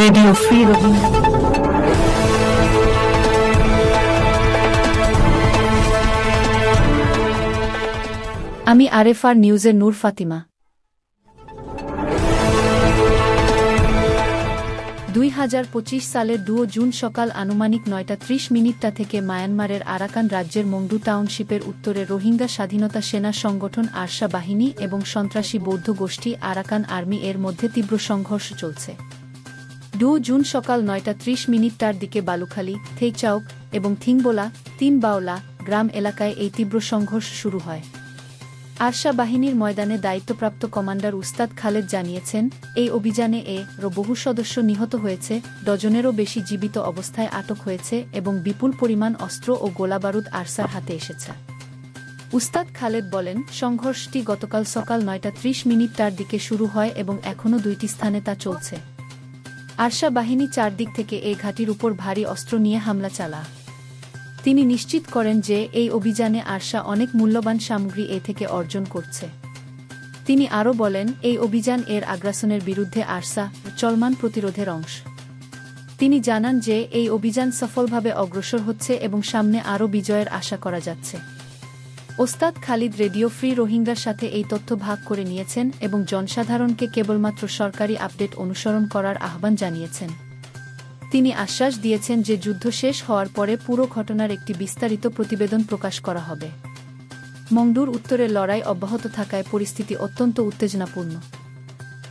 Radio free Rohingya আমি আরএফআর নিউজের নূর ফাতিমা। দুই হাজার পঁচিশ সালের দুও জুন সকাল আনুমানিক নয়টা ত্রিশ মিনিটটা থেকে মায়ানমারের আরাকান রাজ্যের মংডু টাউনশিপের উত্তরে রোহিঙ্গা স্বাধীনতা সেনা সংগঠন আরশা বাহিনী এবং সন্ত্রাসী বৌদ্ধ গোষ্ঠী আরাকান আর্মি এর মধ্যে তীব্র সংঘর্ষ চলছে। দু জুন সকাল নয়টা ত্রিশ মিনিটটার দিকে বালুখালী, থেইচাউক এবং থিংবোলা, তিনবাওলা গ্রাম এলাকায় এই তীব্র সংঘর্ষ শুরু হয়। আরশা বাহিনীর ময়দানে দায়িত্বপ্রাপ্ত কমান্ডার উস্তাদ খালেদ জানিয়েছেন, এই অভিযানে এ র বহু সদস্য নিহত হয়েছে, ডজনেরও বেশি জীবিত অবস্থায় আটক হয়েছে এবং বিপুল পরিমাণ অস্ত্র ও গোলাবারুদ আরসার হাতে এসেছে। উস্তাদ খালেদ বলেন, সংঘর্ষটি গতকাল সকাল নয়টা ত্রিশ মিনিট তার দিকে শুরু হয় এবং এখনও দুইটি স্থানে তা চলছে। আরশা বাহিনী চারদিক থেকে এই ঘাটির উপর ভারী অস্ত্র নিয়ে হামলা চালা তিনি নিশ্চিত করেন যে এই অভিযানে আরশা অনেক মূল্যবান সামগ্রী এ থেকে অর্জন করছে। তিনি আরও বলেন, এই অভিযান এর আগ্রাসনের বিরুদ্ধে আরসা চলমান প্রতিরোধের অংশ। তিনি জানান যে এই অভিযান সফলভাবে অগ্রসর হচ্ছে এবং সামনে আরও বিজয়ের আশা করা যাচ্ছে। ওস্তাদ খালিদ রেডিও ফ্রি রোহিঙ্গার সাথে এই তথ্য ভাগ করে নিয়েছেন এবং জনসাধারণকে কেবলমাত্র সরকারি আপডেট অনুসরণ করার আহ্বান জানিয়েছেন। তিনি আশ্বাস দিয়েছেন যে যুদ্ধ শেষ হওয়ার পরে পুরো ঘটনার একটি বিস্তারিত প্রতিবেদন প্রকাশ করা হবে। মংডুর উত্তরে লড়াই অব্যাহত থাকায় পরিস্থিতি অত্যন্ত উত্তেজনাপূর্ণ।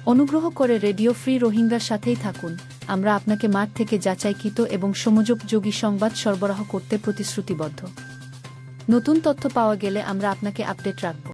অনুগ্রহ করে রেডিও ফ্রি রোহিঙ্গার সাথেই থাকুন। আমরা আপনাকে মাঠ থেকে যাচাইকৃত এবং সমযোগযোগী সংবাদ সরবরাহ করতে প্রতিশ্রুতিবদ্ধ। নতুন তথ্য পাওয়া গেলে আমরা আপনাকে আপডেট রাখব।